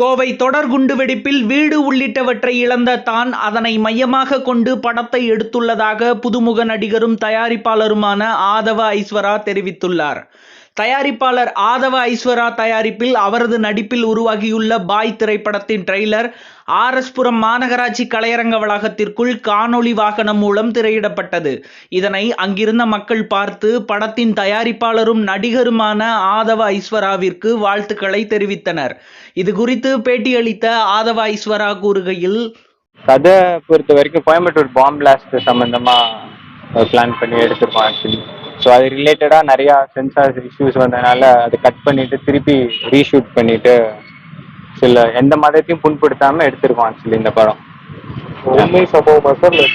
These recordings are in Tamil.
கோவை தொடர் குண்டுவெடிப்பில் வீடு உள்ளிட்டவற்றை இழந்த தான் அதனை மையமாக கொண்டு படத்தை எடுத்துள்ளதாக புதுமுக நடிகரும் தயாரிப்பாளருமான ஆதவ ஐஸ்வரா தெரிவித்துள்ளார். தயாரிப்பாளர் ஆதவ ஐஸ்வரா தயாரிப்பில் அவரது நடிப்பில் உருவாகியுள்ள பாய் திரைப்படத்தின் ட்ரெய்லர் ஆர்எஸ்புரம் மாநகராட்சி கலையரங்க வளாகத்திற்குள் காணொளி வாகனம் மூலம் திரையிடப்பட்டது. இதனை அங்கிருந்த மக்கள் பார்த்து படத்தின் தயாரிப்பாளரும் நடிகருமான ஆதவ ஐஸ்வராவிற்கு வாழ்த்துக்களை தெரிவித்தனர். இது குறித்து பேட்டியளித்த ஆதவ ஐஸ்வரா கூறுகையில் கதை பொறுத்த வரைக்கும் கோயம்புத்தூர் பாம்பிளாஸ்ட் சம்பந்தமா பிளான் பண்ணி எடுத்திருக்கோம் ஆக்சுவலி ஸோ அது ரிலேட்டடாக நிறையா சென்சார் இஷ்யூஸ் வந்ததுனால அதை கட் பண்ணிட்டு திருப்பி ரீஷூட் பண்ணிட்டு சில எந்த மதத்தையும் புண்படுத்தாம எடுத்திருக்கோம் ஆக்சுவலி இந்த படம். உண்மை சம்பவமா சார் இல்லை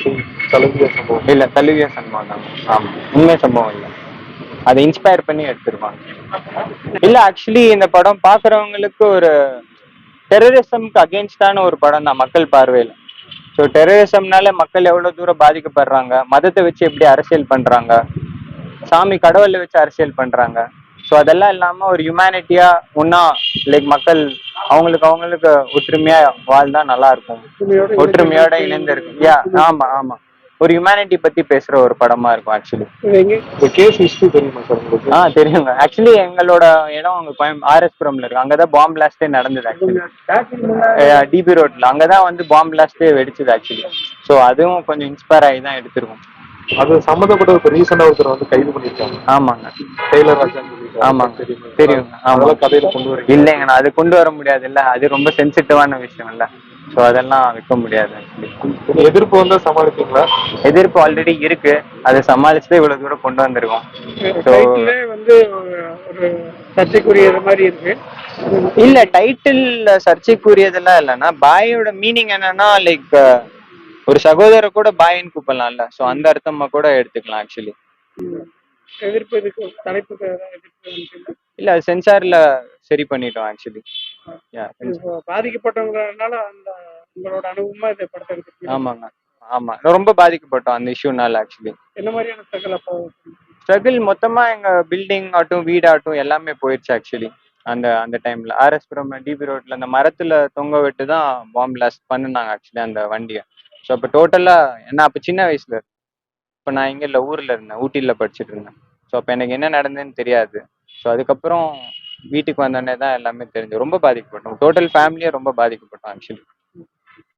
தழுவிய சம்பவம்? இல்லை தழுவிய சம்பவம் தான். ஆமாம் உண்மை சம்பவம் இல்லை. அதை இன்ஸ்பயர் பண்ணி எடுத்திருக்கோம். இல்லை ஆக்சுவலி இந்த படம் பார்க்குறவங்களுக்கு ஒரு டெரரிசம்க்கு அகேன்ஸ்டான ஒரு படம் தான் மக்கள் பார்வையில். ஸோ டெரரிசம்னால மக்கள் எவ்வளோ தூரம் பாதிக்கப்படுறாங்க மதத்தை வச்சு எப்படி அரசியல் பண்ணுறாங்க சாமி கடவுளை வச்சு அரசியல் பண்ணுறாங்க ஸோ அதெல்லாம் இல்லாமல் ஒரு ஹியூமனிட்டியா ஒன்றா லைக் மக்கள் அவங்களுக்கு அவங்களுக்கு ஒற்றுமையா வாழ்ந்தா நல்லா இருக்கும். ஒற்றுமையோட இணைந்து இருக்கும் யா ஆமா ஆமா. ஒரு ஹியூமனிட்டி பத்தி பேசுற ஒரு படமா இருக்கும் ஆக்சுவலி ஆ தெரியுங்க. ஆக்சுவலி எங்களோட இடம் அங்க கோயம் ஆர்எஸ்புரம்ல இருக்கு. அங்கதான் பாம் பிளாஸ்டே நடந்தது ஆக்சுவலி டிபி ரோட்ல அங்கதான் வந்து பாம் பிளாஸ்டே வெடிச்சது ஆக்சுவலி ஸோ அதுவும் கொஞ்சம் இன்ஸ்பயர் ஆகி தான் எடுத்திருக்கோம். அது சம்மந்தப்பட்ட இப்போ ரீசெண்டாக ஒருத்தர் வந்து கைது பண்ணியிருக்காங்க ஆமாங்க. டெய்லர் ராஜான்னு சொல்லி ஆமாங்க. தெரியுமா? ஆமா. அதெல்லாம் கதையில கொண்டு வரீங்க இல்லைங்க நான் அது கொண்டு வர முடியாது இல்ல அது ரொம்ப சென்சிட்டிவான விஷயம் இல்ல ஸோ அதெல்லாம் வைக்க முடியாது. எதிர்ப்பு வந்தா சமாளிப்பீங்களா? எதிர்ப்பு ஆல்ரெடி இருக்கு. அதை சமாளிச்சு இவ்வளவு தூரம் கொண்டு வந்திருக்கோம். வந்து ஒரு சர்ச்சைக்குரியது மாதிரி இருக்கு. இல்ல டைட்டில் சர்ச்சைக்குரியதெல்லாம் இல்லைன்னா பாயோட மீனிங் என்னன்னா லைக் ஒரு சகோதரர் கூட பாயின்னு கூப்பிடலாம்ல. ஸோ அந்த அர்த்தமா கூட எடுத்துக்கலாம் ஆக்சுவலி எதிர்ப்பு இதுக்கு தலைப்புக்கு இல்ல சென்சார்ல சரி பண்ணிட்டோம் ஆக்சுவலி பாதிக்கப்பட்டவங்கனால அந்த உங்களோட அனுபவமா இதை படத்தை ஆமாங்க. ஆமா. ரொம்ப பாதிக்கப்பட்டோம் அந்த இஷ்யூனால ஆக்சுவலி என்ன மாதிரியான ஸ்ட்ரகிள் அப்போ? ஸ்ட்ரகிள் மொத்தமா எங்க பில்டிங் ஆகட்டும் வீடாகட்டும் எல்லாமே போயிடுச்சு ஆக்சுவலி அந்த அந்த டைம்ல ஆர்எஸ்புரம் டிபி ரோட்ல அந்த மரத்துல தொங்க விட்டு தான் பாம் பிளாஸ்ட் பண்ணுனாங்க ஆக்சுவலி அந்த வண்டியை. ஸோ அப்போ டோட்டலாக என்ன அப்போ சின்ன வயசில் இப்போ நான் இங்கே இல்லை ஊரில் இருந்தேன் ஊட்டியில் படிச்சுட்டு இருந்தேன். ஸோ அப்போ எனக்கு என்ன நடந்ததுன்னு தெரியாது. ஸோ அதுக்கப்புறம் வீட்டுக்கு வந்தோடனே தான் எல்லாமே தெரிஞ்சு ரொம்ப பாதிக்கப்பட்டோம். டோட்டல் ஃபேமிலியே ரொம்ப பாதிக்கப்பட்டோம் ஆக்சுவலி